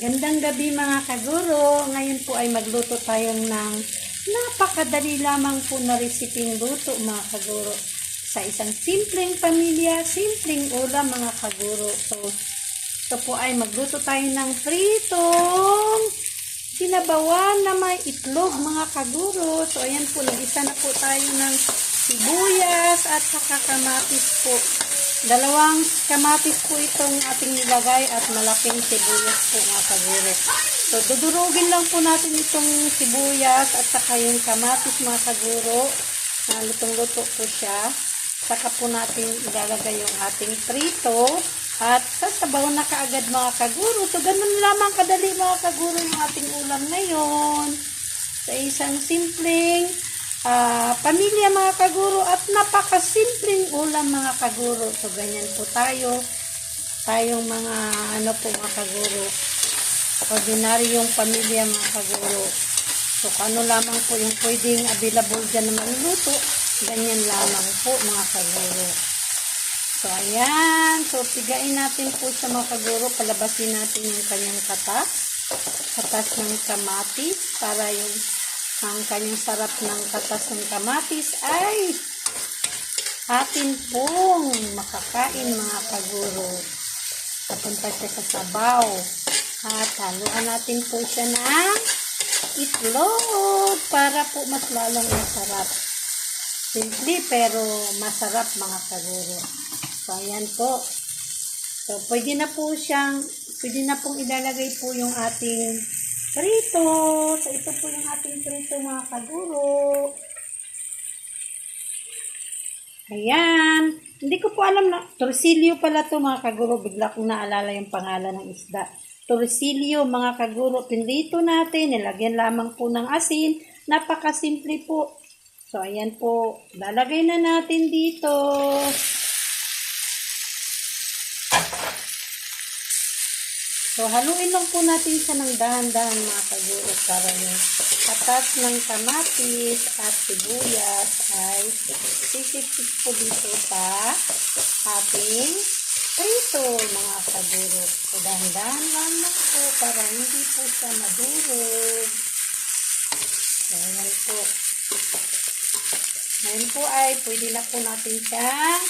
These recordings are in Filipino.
Gandang gabi mga kaguro. Ngayon po ay magluto tayo ng napakadali lamang po na resiping luto mga kaguro. Sa isang simpleng pamilya, simpleng ulam mga kaguro. So, ito po ay magluto tayo ng pritong sinabawan na may itlog mga kaguro. So, ayan po, nag-isa na po tayo ng sibuyas at saka kamatis po. Dalawang kamatis po itong ating nilagay at malaking sibuyas po mga kaguro. So, dudurugin lang po natin itong sibuyas at saka yung kamatis mga kaguro. Uh, lutong-luto po siya. Saka po natin ilalagay yung ating prito at sasabaw na kaagad mga kaguro. So, ganun lamang kadali mga kaguro yung ating ulam ngayon. Sa isang simpleng ah, pamilya mga kaguro at napakasimpleng ulam mga kaguro. So, ganyan po tayo. Tayong mga ano po mga kaguro. Ordinaryong pamilya mga kaguro. So, ano lamang po yung pwedeng available dyan na maluto, ganyan lamang po mga kaguro. So, ayan. So, pigain natin po sa mga kaguro. Palabasin natin yung kanyang katas. Katas ng kamatis para yung ang kanyang sarap ng katas ng kamatis ay atin pong makakain mga kaguro. Papunta siya sa sabaw. At haluan natin po siya ng itlog para po mas lalong masarap. Simple pero masarap mga kaguro. So, ayan po. So, pwede na po siyang, pwede na pong ilalagay po yung ating prito. So, ito po yung ating prito mga kaguro. Ayan. Hindi ko po alam na, torsilyo pala to mga kaguro. Bigla kong naalala yung pangalan ng isda. Torsilyo mga kaguro. Pinrito natin. Nilagyan lamang po ng asin. Napakasimple po. So, ayan po. Lalagay na natin dito. So, haluin lang po natin siya ng dahan-dahan mga kaguro para yung katas ng kamatis at sibuyas ay sisipsip po dito sa ating prito mga kaguro. So, dahan-dahan lang lang po para hindi po siya madurog. So, ayan po. Ngayon po ay pwede na po natin siyang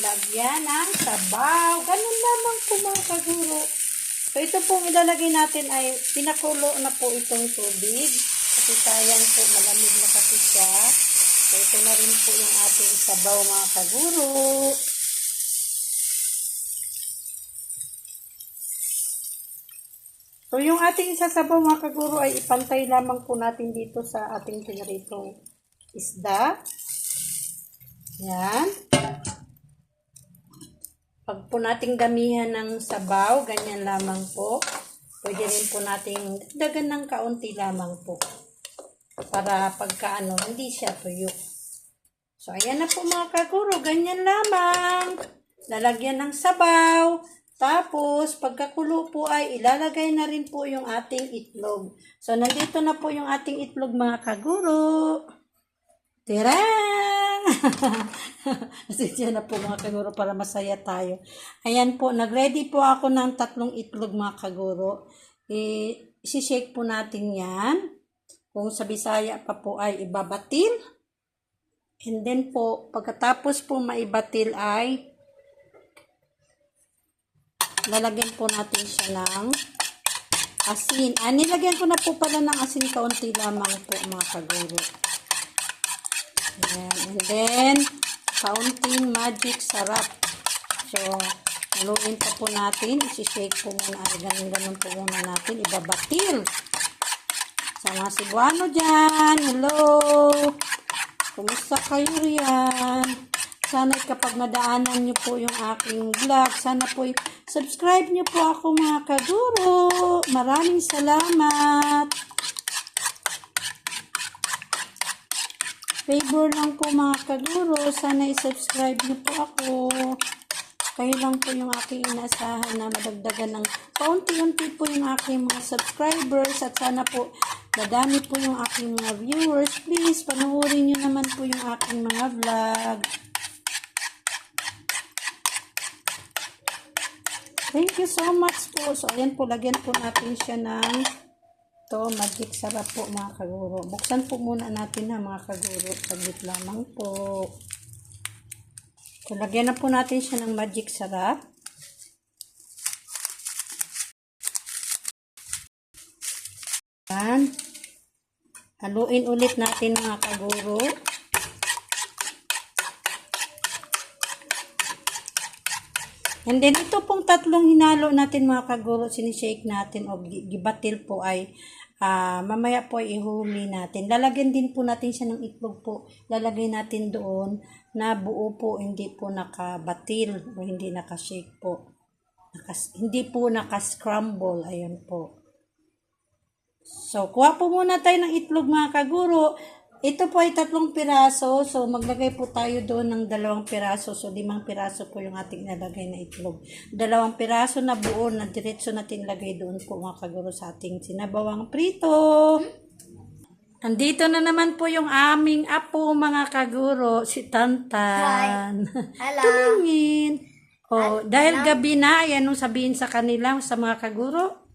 lagyan ng sabaw. Ganun lamang po mga kaguro. So, ito pong ilalagay natin ay pinakulo na po itong tubig. Kasi sayang po, malamig na kasi siya. So, ito na rin po yung ating sabaw mga kaguro. So, yung ating isasabaw mga kaguro ay ipantay lamang po natin dito sa ating pinaritong isda. Yan. Pag po nating damihan ng sabaw, ganyan lamang po. Pwede rin po nating dagan ng kaunti lamang po. Para pagka ano, hindi siya tuyo. So, ayan na po mga kaguro. Ganyan lamang. Lalagyan ng sabaw. Tapos, pagkakulo po ay ilalagay na rin po yung ating itlog. So, nandito na po yung ating itlog mga kaguro. Tirang! Pasensya na po mga kaguro para masaya tayo. Ayan po, nagready po ako ng tatlong itlog mga kaguro. I- isi-shake po natin yan. Kung sa Bisaya pa po ay ibabatil. And then po, pagkatapos po maibatil ay lalagyan po natin siya ng asin. Ah, nilagyan ko na po pala ng asin kaunti lamang po mga kaguro. Ayan. And then, kaunting magic sarap. So, haluin pa po natin. Isi-shake po muna. Ay, ganun-ganun po muna natin. Ibabatil. Sa mga Cebuano dyan. Hello. Kumusta kayo riyan? Sana kapag nadaanan nyo po yung aking vlog, sana po subscribe nyo po ako mga kaguro. Maraming salamat. Favor lang po mga kaguro. Sana i-subscribe niyo po ako. Kayo lang po yung aking inaasahan na madagdagan ng paunti-unti po yung aking mga subscribers at sana po dadami po yung aking mga viewers. Please, panoorin niyo naman po yung aking mga vlog. Thank you so much po. So, ayan po, lagyan po natin siya ng to magic sarap po mga kaguro. Buksan po muna natin ha mga kaguro. Saglit lamang po. So, lagyan na po natin siya ng magic sarap. Yan. Haluin ulit natin mga kaguro. And then, ito pong tatlong hinalo natin mga kaguro, sinishake natin o gi- gibatil po ay ah, mamaya po ay ihumi natin. Lalagyan din po natin siya ng itlog po. Lalagay natin doon na buo po, hindi po nakabatil o hindi nakashake po. Nakas, hindi po nakascramble. Ayan po. So, kuha po muna tayo ng itlog mga kaguro. Ito po ay tatlong piraso. So, maglagay po tayo doon ng dalawang piraso. So, limang piraso po yung ating nalagay na itlog. Dalawang piraso na buo na diretso natin lagay doon po mga kaguro sa ating sinabawang prito. Andito na naman po yung aming apo mga kaguro, si Tantan. Hello. Tumingin. Oh, dahil gabi na, ayan anong sabihin sa kanila, sa mga kaguro?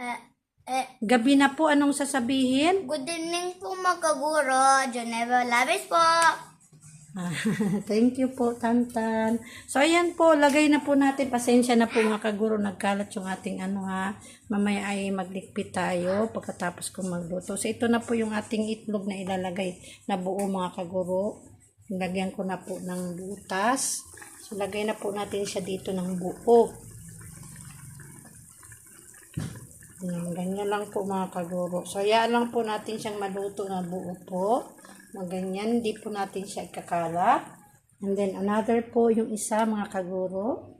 Eh, eh, Gabi na po, anong sasabihin? good evening po magkaguro. Geneva Labis po. Ah, Thank you po, Tantan. So, ayan po, lagay na po natin. Pasensya na po mga kaguro, nagkalat yung ating ano ha. Mamaya ay maglikpit tayo pagkatapos kong magluto. So, ito na po yung ating itlog na ilalagay na buo mga kaguro. Lagyan ko na po ng butas. So, lagay na po natin siya dito ng buo. Yan, ganyan lang po mga kaguro. So, hayaan lang po natin siyang maluto na buo po. Na ganyan, hindi po natin siya ikakalat. And then, another po yung isa mga kaguro.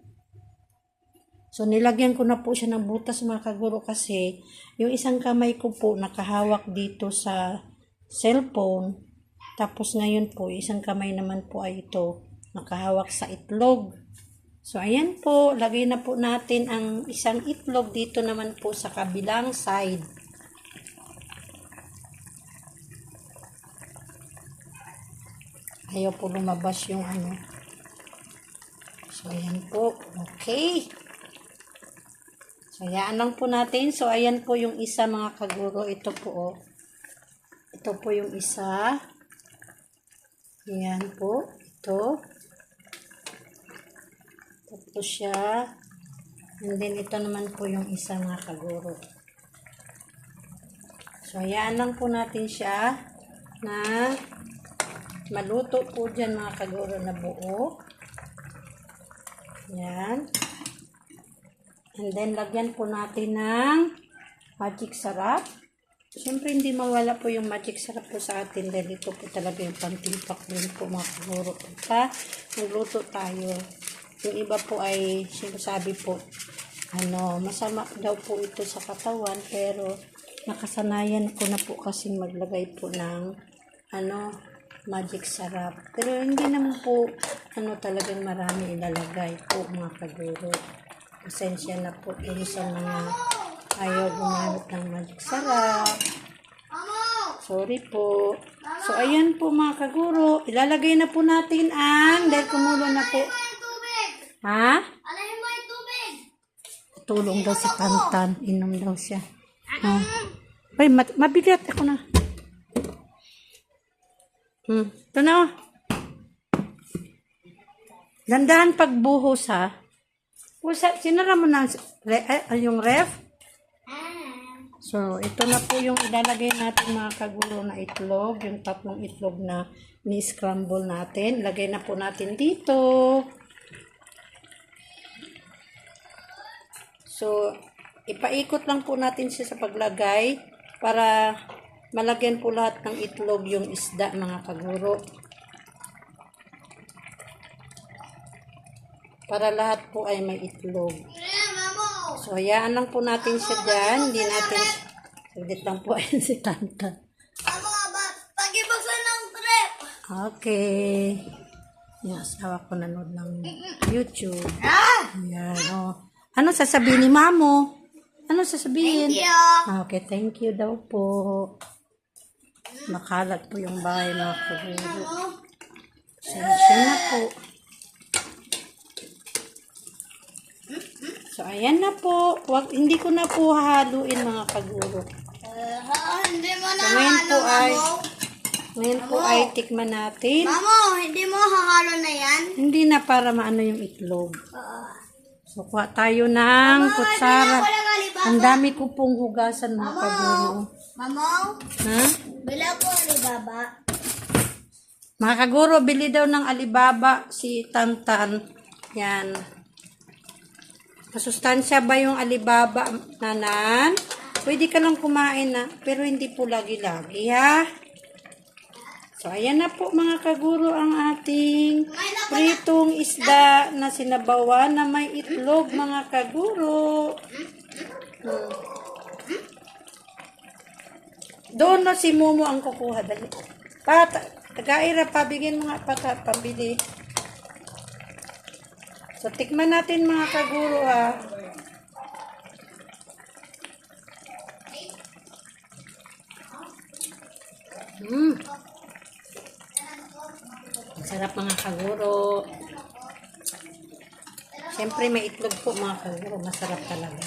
So, nilagyan ko na po siya ng butas mga kaguro kasi yung isang kamay ko po nakahawak dito sa cellphone. Tapos ngayon po, isang kamay naman po ay ito nakahawak sa itlog. So, ayan po. Lagay na po natin ang isang itlog dito naman po sa kabilang side. Ayaw po lumabas yung ano. So, ayan po. Okay. So, ayan lang po natin. So, ayan po yung isa mga kaguro. Ito po, oh. Ito po yung isa. Ayan po. Ito. Tapos siya. And then, ito naman po yung isa mga kaguro. So, hayaan lang po natin siya na maluto po dyan mga kaguro na buo. Yan. And then, lagyan po natin ng magic sarap. Siyempre, hindi mawala po yung magic sarap po sa atin dahil ito po talaga yung pantimpak din po mga kaguro. Pagka magluto tayo, yung iba po ay sinasabi po, ano, masama daw po ito sa katawan, pero nakasanayan ko na po kasing maglagay po ng, ano, magic sarap. Pero hindi naman po, ano, talagang marami ilalagay po mga kaguro. Pasensya na po dun sa mga ayaw gumamit ng magic sarap. Sorry po. So, ayan po mga kaguro. Ilalagay na po natin ang, dahil kumulo na po. Ha? Alahin mo yung tubig! Tulong daw si Tantan. Inom daw siya. Ha? Ay, mat- mabigat ako na. Hmm. Ito na. oh. Dandahan pagbuhos ha. Pusa, sinara mo na re- eh, yung ref. Ah. So, ito na po yung ilalagay natin mga kagulo na itlog. Yung tatlong itlog na ni-scramble natin. Lagay na po natin dito. So, ipaikot lang po natin siya sa paglagay para malagyan po lahat ng itlog yung isda mga kaguro. Para lahat po ay may itlog. So, hayaan lang po natin siya dyan. Hindi natin, saglit lang po ayan si Tanta. Mamo, aba, pag-ibuksan ng trip! Okay. Yung asawa ko nanood ng YouTube. Ah! Ayan, oh. Ano sasabihin ni Mamo? Ano sasabihin? Thank you! Ah, Okay, thank you daw po. Makalat po yung bahay mga kaguro. Sensya na po. So, ayan na po. Wag, hindi ko na po hahaluin mga kaguro. Uh, hindi mo na So, ngayon po ay, Mamo. ngayon po ay tikman natin. Mamo, hindi mo hahalo na yan? Hindi na para maano yung itlog. Oo. So, kuha tayo ng kutsara. Ka alibaba. Ang dami ko pong hugasan mga kaguro. Mamo, Ha? bila ko alibaba. Mga kaguro, bili daw ng Alibaba si Tantan. Yan. Masustansya ba yung Alibaba, nanan? Pwede ka lang kumain na, pero hindi po lagi-lagi, ha? So, ayan na po mga kaguro ang ating pritong isda na sinabawan na may itlog, mga kaguro. Hmm. Doon na si Momo ang kukuha. Dali. Pata, tagaira, pabigyan mo nga pata, pambili. So, tikman natin mga kaguro ha. Mm. Sarap mga kaguro. Siyempre may itlog po mga kaguro. Masarap talaga.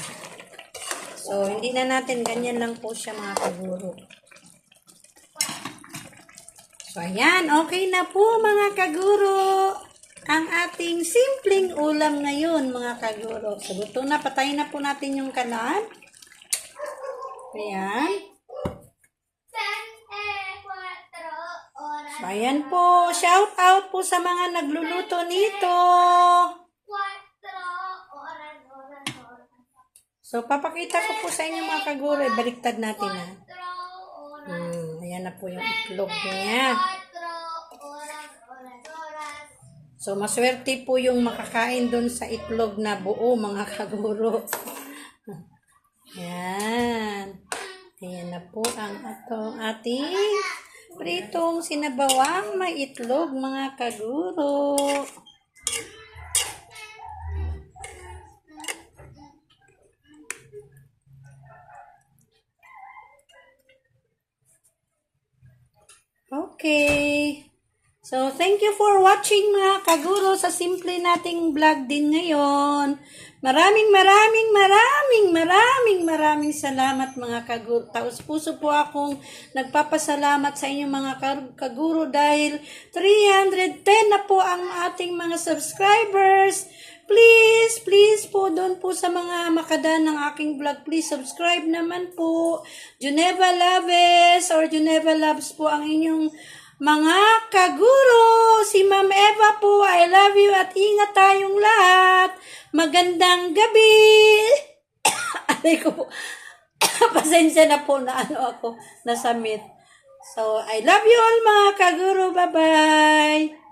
So, hindi na natin ganyan lang po siya mga kaguro. So, ayan. Okay na po mga kaguro. Ang ating simpleng ulam ngayon mga kaguro. So, luto na. Patayin na po natin yung kalan. Ayan. So, ayan po. Shout out po sa mga nagluluto nito. So, papakita ko po sa inyo mga kaguro. Ibaliktad natin ha. Hmm, ayan na po yung itlog niya. So, maswerte po yung makakain doon sa itlog na buo, mga kaguro. Ayan. Ayan na po ang atong ating pritong sinabawang may itlog, mga kaguro. Okay. So, thank you for watching mga kaguro sa simple nating vlog din ngayon. Maraming maraming maraming maraming maraming salamat mga kaguro. Taos puso po akong nagpapasalamat sa inyong mga kaguro dahil 310 na po ang ating mga subscribers. Please, please po doon po sa mga makadaan ng aking vlog, please subscribe naman po. Geneva Loves or Geneva Loves po ang inyong mga kaguro. Si Ma'am Eva po, I love you at ingat tayong lahat. Magandang gabi. Aray ko po. Pasensya na po na ano ako, nasamit. So, I love you all mga kaguro. Bye-bye.